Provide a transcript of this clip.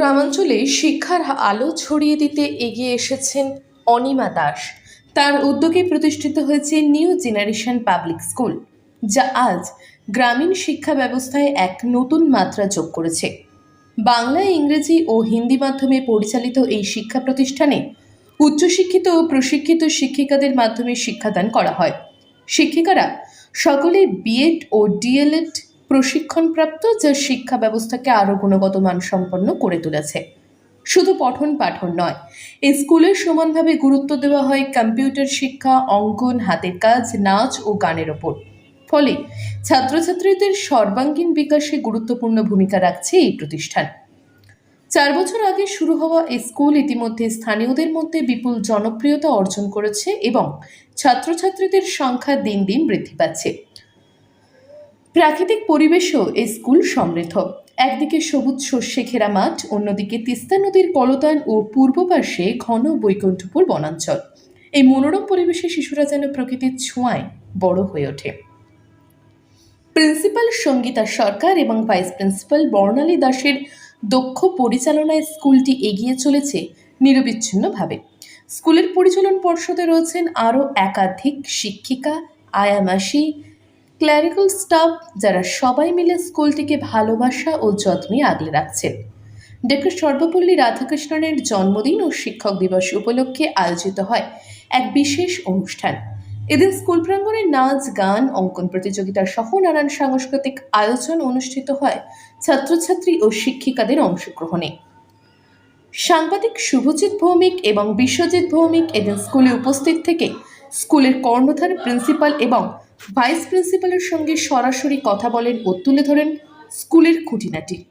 গ্রামাঞ্চলে শিক্ষার আলো ছড়িয়ে দিতে এগিয়ে এসেছেন অনিমা দাস। তার উদ্যোগে প্রতিষ্ঠিত হয়েছে নিউ জেনারেশন পাবলিক স্কুল, যা আজ গ্রামীণ শিক্ষা ব্যবস্থায় এক নতুন মাত্রা যোগ করেছে। বাংলা, ইংরেজি ও হিন্দি মাধ্যমে পরিচালিত এই শিক্ষা প্রতিষ্ঠানে উচ্চশিক্ষিত ও প্রশিক্ষিত শিক্ষিকাদের মাধ্যমে শিক্ষাদান করা হয়। শিক্ষিকারা সকলে বিএড ও ডিএলএড প্রশিক্ষণপ্রাপ্ত যা শিক্ষা ব্যবস্থাকে আরও গুণগত মানসম্পন্ন করে তুলেছে। শুধু পঠন পাঠন নয়, এই স্কুলের সমানভাবে গুরুত্ব দেওয়া হয় কম্পিউটার শিক্ষা, অঙ্কন, হাতের কাজ, নাচ ও গানের ওপর। ফলে ছাত্রছাত্রীদের সর্বাঙ্গীন বিকাশে গুরুত্বপূর্ণ ভূমিকা রাখছে এই প্রতিষ্ঠান। চার বছর আগে শুরু হওয়া এই স্কুল ইতিমধ্যে স্থানীয়দের মধ্যে বিপুল জনপ্রিয়তা অর্জন করেছে এবং ছাত্রছাত্রীদের সংখ্যা দিন দিন বৃদ্ধি পাচ্ছে। প্রাকৃতিক পরিবেশও এই স্কুল সমৃদ্ধ। একদিকে সবুজ শস্যে ঘেরা মাঠ, অন্যদিকে তিস্তা নদীর কলতান ও পূর্ব পাশে ঘন বৈকুণ্ঠপুর বনাঞ্চল। এই মনোরম পরিবেশে শিশুরা যেন প্রকৃতির ছোঁয়ায় বড় হয়ে ওঠে। প্রিন্সিপাল সঙ্গীতা সরকার এবং ভাইস প্রিন্সিপাল বর্ণালী দাসের দক্ষ পরিচালনায় স্কুলটি এগিয়ে চলেছে নিরবিচ্ছিন্নভাবে। স্কুলের পরিচালন পর্ষদে রয়েছেন আরও একাধিক শিক্ষিকা, আয়ামাসি ক্ল্যারিক্যাল স্টাফ যারা সবাই মিলে স্কুলটিকে ভালোবাসা ও যত্নে আগলে রাখছেন। ডক্টর সর্বপল্লী রাধাকৃষ্ণনের জন্মদিন ও শিক্ষক দিবস উপলক্ষে আয়োজিত হয় এক বিশেষ অনুষ্ঠান। এদিন স্কুল প্রাঙ্গণে নাচ, গান, অঙ্কন প্রতিযোগিতা সহ নানান সাংস্কৃতিক আয়োজন অনুষ্ঠিত হয় ছাত্রছাত্রী ও শিক্ষিকাদের অংশগ্রহণে। সাংবাদিক শুভজিৎ ভৌমিক এবং বিশ্বজিৎ ভৌমিক এদিন স্কুলে উপস্থিত থেকে স্কুলের কর্ণধার প্রিন্সিপাল এবং ভাইস প্রিন্সিপালের সঙ্গে সরাসরি কথা বলেন ও তুলে ধরেন স্কুলের খুঁটিনাটি।